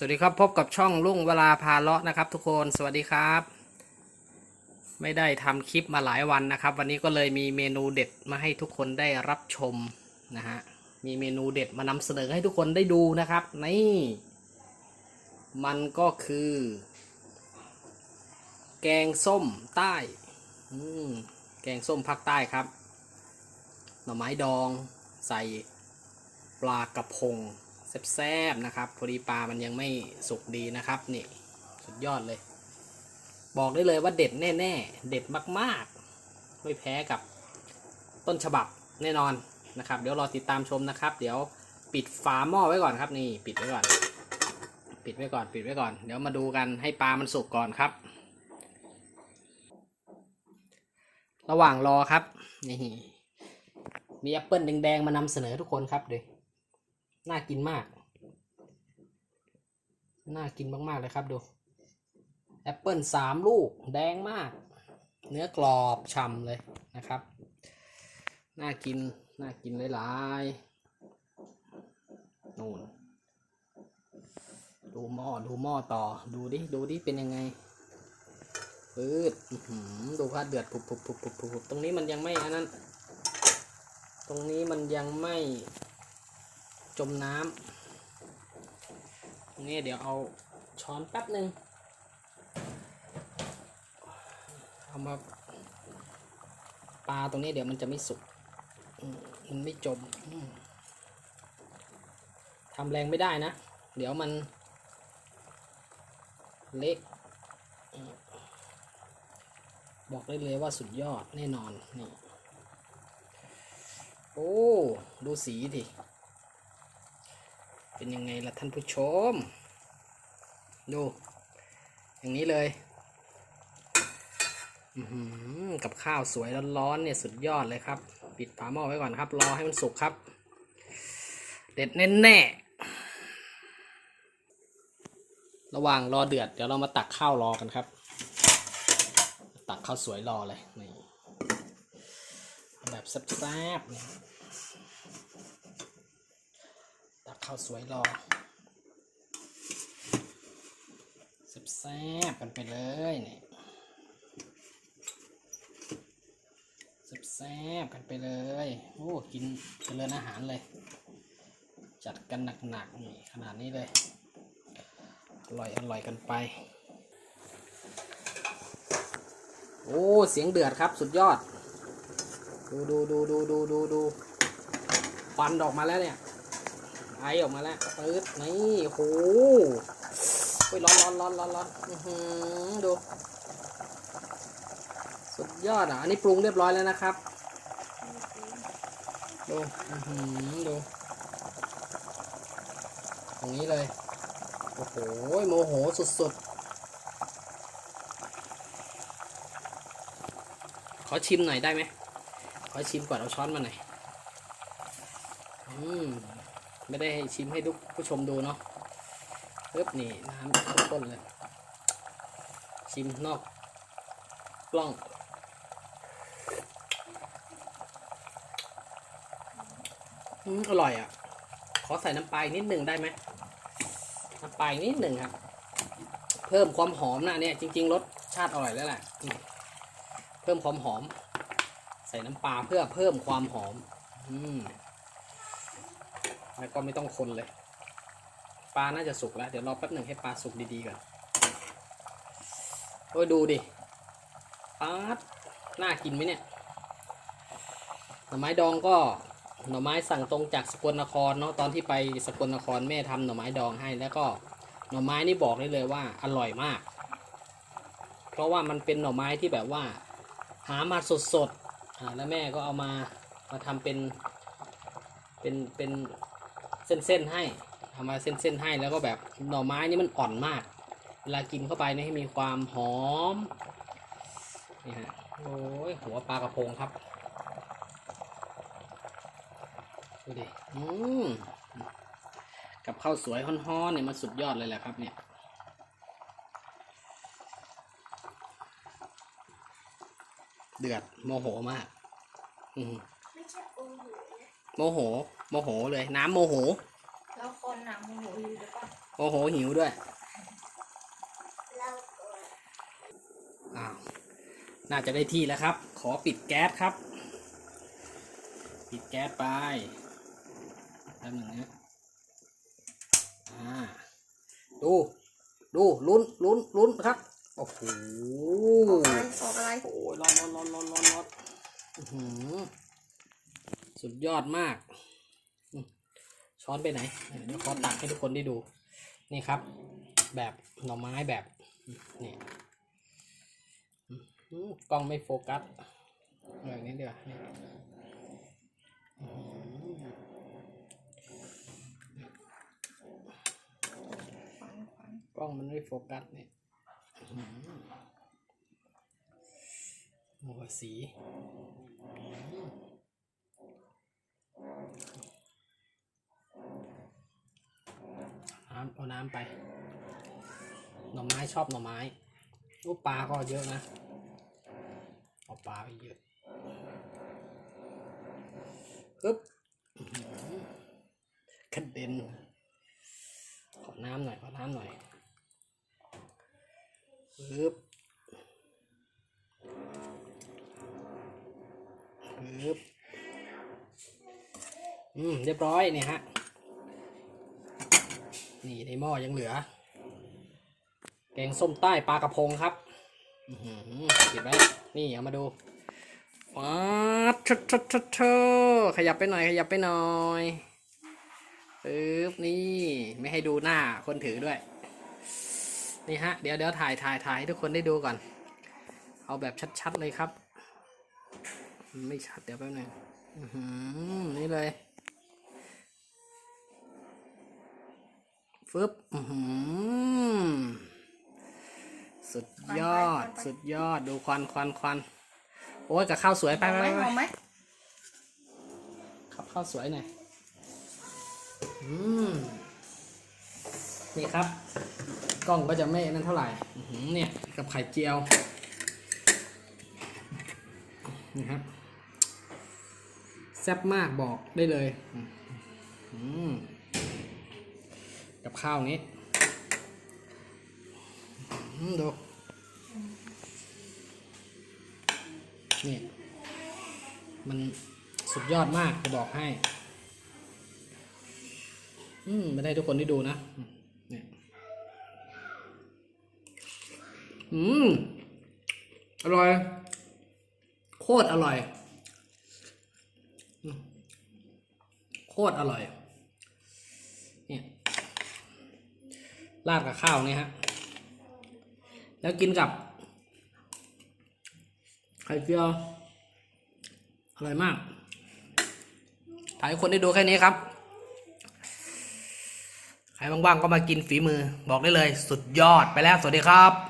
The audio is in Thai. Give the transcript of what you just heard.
สวัสดีครับพบกับช่องลุงเวลาพาเลาะนะครับ ทุกคนสวัสดีครับ ไม่ได้ทำคลิปมาหลายวันนะครับ วันนี้ก็เลยมีเมนูเด็ดมาให้ทุกคนได้รับชมนะฮะมีเมนูเด็ดมานำเสนอให้ทุกคนได้ดูนะครับนี่มันก็คือ แกงส้มใต้อืมแกงส้มภาคใต้ครับ หน่อไม้ดอง ใส่ปลากระพง แซ่บๆนะครับ พอดีปลามันยังไม่สุกดีนะครับนี่สุดยอดเลย บอกได้เลยว่าเด็ดแน่ ๆ เด็ดมากๆ ไม่แพ้กับต้นฉบับแน่นอนนะครับ เดี๋ยวรอติดตามชมนะครับ เดี๋ยวปิดฝาหม้อไว้ก่อนครับ นี่ปิดไว้ก่อน ปิดไว้ก่อน ปิดไว้ก่อน เดี๋ยวมาดูกันให้ปลามันสุกก่อนครับ ระหว่างรอครับนี่มีแอปเปิลแดงๆมานำเสนอทุกคนครับดี๋ย น่ากินมาก น่ากินมากๆเลยครับดูแอปเปิลสามลูกแดงมาก เนื้อกรอบฉ่ำเลยนะครับ น่ากิน น่ากินหลายๆนู่น ดูหม้อดูหม้อต่อ ดูดิ ดูดิ เป็นยังไงปืดอื้อหือดูพัดเดือดปุบปุบปุบปุบปุบตรงนี้มันยังไม่อันนั้น ตรงนี้มันยังไม่ จมน้ำนี่เดี๋ยวเอาช้อนแป๊บหนึ่งเอามาปลาตรงนี้เดี๋ยวมันจะไม่สุกมันไม่จมทำแรงไม่ได้นะ เดี๋ยวมันเละอืมบอกได้เลยว่าสุดยอดแน่นอนนี่โอ้ ดูสีดิ เป็นยังไงล่ะท่านผู้ชม ดู อย่างนี้เลยกับข้าวสวยร้อนๆเนี่ยสุดยอดเลยครับ ปิดฝาหม้อไว้ก่อนครับ รอให้มันสุกครับ เด็ดแน่ๆระหว่างรอเดือดเดี๋ยวเรามาตักข้าวรอกันครับ ตักข้าวสวยรอเลยนี่แบบแซ่บๆเนี่ย ตัก ข้าวสวยรอแซ่บๆกันไปเลยนี่แซ่บๆกันไปเลย โอ้ กินเจริญอาหารเลย จัดกันหนักๆนี่ขนาดนี้เลย อร่อยอร่อยกันไป โอ้ เสียงเดือดครับสุดยอด ดูดูดูดูดูดูดูควันออกมาแล้วเนี่ย ไอออกมาแล้วปื๊ดนี่โหโอ้ยร้อนร้อนร้อนร้อนร้อนอื้อหือดูสุดยอดอะ อันนี้ปรุงเรียบร้อยแล้วนะครับ ดูอือหือดูอย่างนี้เลย โอ้โห โมโหสุดๆ ขอชิมหน่อยได้ไหม ขอชิมก่อนเอาช้อนมาหน่อย อืม ไม่ได้ให้ชิมให้ทุกผู้ชมดูเนาะปึ๊บนี่น้ำข้นๆเลย ชิมนอกกล้องอืมอร่อยอะ ขอใส่น้ำปลานิดหนึ่งได้ไหมน้ำปลานิดหนึ่งครับ เพิ่มความหอมนะเนี่ย จริง ๆรสชาติอร่อยแล้วแหละเพิ่มความหอม ใส่น้ำปลาเพื่อเพิ่มความหอม อืม แล้วก็ไม่ต้องคนเลย ปลาน่าจะสุกแล้ว เดี๋ยวรอแป๊บหนึ่งให้ปลาสุกดีๆก่อน โอ้ยดูดิปลาดน่ากินไหมเนี่ย หน่อไม้ดองก็หน่อไม้สั่งตรงจากสกลนครเนาะตอนที่ไปสกลนครแม่ทำหน่อไม้ดองให้ แล้วก็หน่อไม้นี่บอกได้เลยว่าอร่อยมาก เพราะว่ามันเป็นหน่อไม้ที่แบบว่า หามาสดๆแล้วแม่ก็เอามามาทำเป็นเป็นเป็น เส้นๆให้ทำมาเส้นๆให้แล้วก็แบบหน่อไม้นี่มันอ่อนมาก เวลากินเข้าไปนี่ให้มีความหอมนี่ฮะโอ้ยหัวปลากระพงครับดูดิอืมกับข้าวสวยฮ้อนๆเนี่ยมันสุดยอดเลยแหละครับเนี่ยเดือดโมโหมาก อืมไม่ใช่โอ้โหนะโมโห โมโหเลย น้ำโมโห แล้วคนหนังโมโหอยู่เดี๋ยวก่อนโอ้โหหิวด้วย เราอ้าว น่าจะได้ที่แล้วครับ ขอปิดแก๊สครับ ปิดแก๊สไปแป๊บหนึ่งนะอ่า ดู ดูลุ้นลุ้นลุ้นครับ โอ้โห ออกอะไรออกอะไรโอ้ยร้อนร้อนร้อนร้อนร้อนร้อนอื้อหือสุดยอดมากอืม ช้อนไปไหนเดี๋ยวขอตักให้ทุกคนได้ดู นี่ครับ แบบหน่อไม้แบบนี่กล้องไม่โฟกัสอย่างนี้เดี๋ยวกล้องมันไม่โฟกัสเนี่ยหือโอ้ยสีอื้อ น้ำเอาน้ำไป หน่อไม้ชอบหน่อไม้ลูกปลาก็เยอะนะ เอาปลาไปเยอะปึ๊บกระเด็นขอน้ำหน่อยขอน้ำหน่อยปึ๊บปึ๊บอืม เรียบร้อยเนี่ยฮะ นี่ในหม้อยังเหลือ แกงส้มใต้ปลากระพงครับอือหือปิดไว้นี่เอามาดูว้าชดชดชดชดขยับไปหน่อย ขยับไปหน่อยปึ๊บนี่ ไม่ให้ดูหน้าคนถือด้วย นี่ฮะ เดี๋ยวเดี๋ยวถ่ายถ่ายถ่ายให้ทุกคนได้ดูก่อน เอาแบบชัดๆเลยครับ ไม่ชัดเดี๋ยวแป๊บนึงอือหือนี่เลย ฟึบอื้อหือสุดยอด สุดยอด ดูควันควันควันโอ้ยกับข้าวสวยไปหอมไปไหมไปหอมไหมขับข้าวสวยหน่อยอืมนี่ครับ กล้องก็จะไม่นั่นเท่าไหร่อื้อหือเนี่ยกับไข่เจียวนี่ครับแซ่บมากบอกได้เลย อืม กับข้าวนี้ดู นี่ มันสุดยอดมากจะบอกให้ อืมไม่ได้ทุกคนได้ดูนะเนี่ยอืม อร่อย โคตรอร่อย โคตรอร่อย ราดกับข้าวเนี่ยฮะ แล้วกินกับไข่เจียวอร่อยมากถ่ายคนได้ดูแค่นี้ครับ ใครบ้างๆก็มากินฝีมือบอกได้เลย สุดยอดไปแล้ว สวัสดีครับ